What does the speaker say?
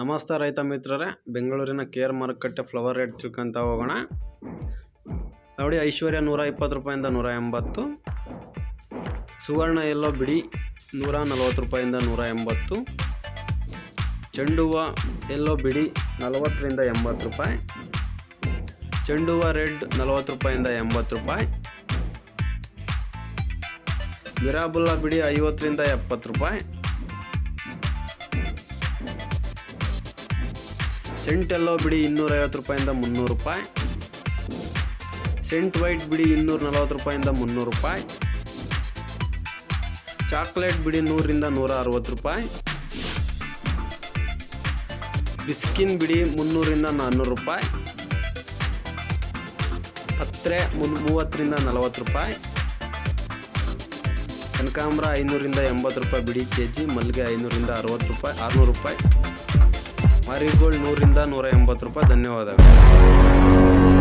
ನಮಸ್ತೆ ರೈತ ಮಿತ್ರರೇ, ಬೆಂಗಳೂರಿನ ಕೇರ್ ಮಾರುಕಟ್ಟೆ ಫ್ಲವರ್ ರೇಟ್ ತಿಳ್ಕೊಂತ ಹೋಗೋಣ. ನೋಡಿ, ಐಶ್ವರ್ಯ ನೂರ ಇಪ್ಪತ್ತು ರೂಪಾಯಿಂದ ನೂರ ಎಂಬತ್ತು. ಸುವರ್ಣ ಎಲ್ಲೋ ಬಿಡಿ ನೂರ ನಲ್ವತ್ತು ರೂಪಾಯಿಂದ ನೂರ ಎಂಬತ್ತು. ಚೆಂಡು ಹೂವು ಎಲ್ಲೋ ಬಿಡಿ ನಲವತ್ತರಿಂದ ಎಂಬತ್ತು ರೂಪಾಯಿ. ಚೆಂಡು ಹೂವು ರೆಡ್ ನಲವತ್ತು ರೂಪಾಯಿಂದ ಎಂಬತ್ತು ರೂಪಾಯಿ. ವಿರಾಬುಲ್ಲ ಬಿಡಿ ಐವತ್ತರಿಂದ ಎಪ್ಪತ್ತು ರೂಪಾಯಿ. ಸೆಂಟ್ ಎಲ್ಲೋ ಬಿಡಿ ಇನ್ನೂರೈವತ್ತು ರೂಪಾಯಿಂದ ಮುನ್ನೂರು ರೂಪಾಯಿ. ಸೆಂಟ್ ವೈಟ್ ಬಿಡಿ ಇನ್ನೂರ ನಲವತ್ತು ರೂಪಾಯಿಂದ ಮುನ್ನೂರು ರೂಪಾಯಿ. ಚಾಕ್ಲೇಟ್ ಬಿಡಿ ನೂರಿಂದ ನೂರ ಅರವತ್ತು ರೂಪಾಯಿ. ಬಿಸ್ಕಿನ್ ಬಿಡಿ ಮುನ್ನೂರಿಂದ ನಾನ್ನೂರು ರೂಪಾಯಿ. ಹತ್ತರೆ ಮುನ್ ಮೂವತ್ತರಿಂದ ನಲವತ್ತು ರೂಪಾಯಿ. ಕನಕಾಂಬ್ರ ಐನೂರಿಂದ ಎಂಬತ್ತು ರೂಪಾಯಿ ಬಿಡಿ ಕೆ ಜಿ ಮಲ್ಲಿಗೆ ಐನೂರಿಂದ ಅರವತ್ತು ರೂಪಾಯಿ, ಆರುನೂರು ರೂಪಾಯಿ. ಮಾರಿಗೋಲ್ಡ್ ನೂರಿಂದ ನೂರ ಎಂಬತ್ತು ರೂಪಾಯಿ. ಧನ್ಯವಾದಗಳು.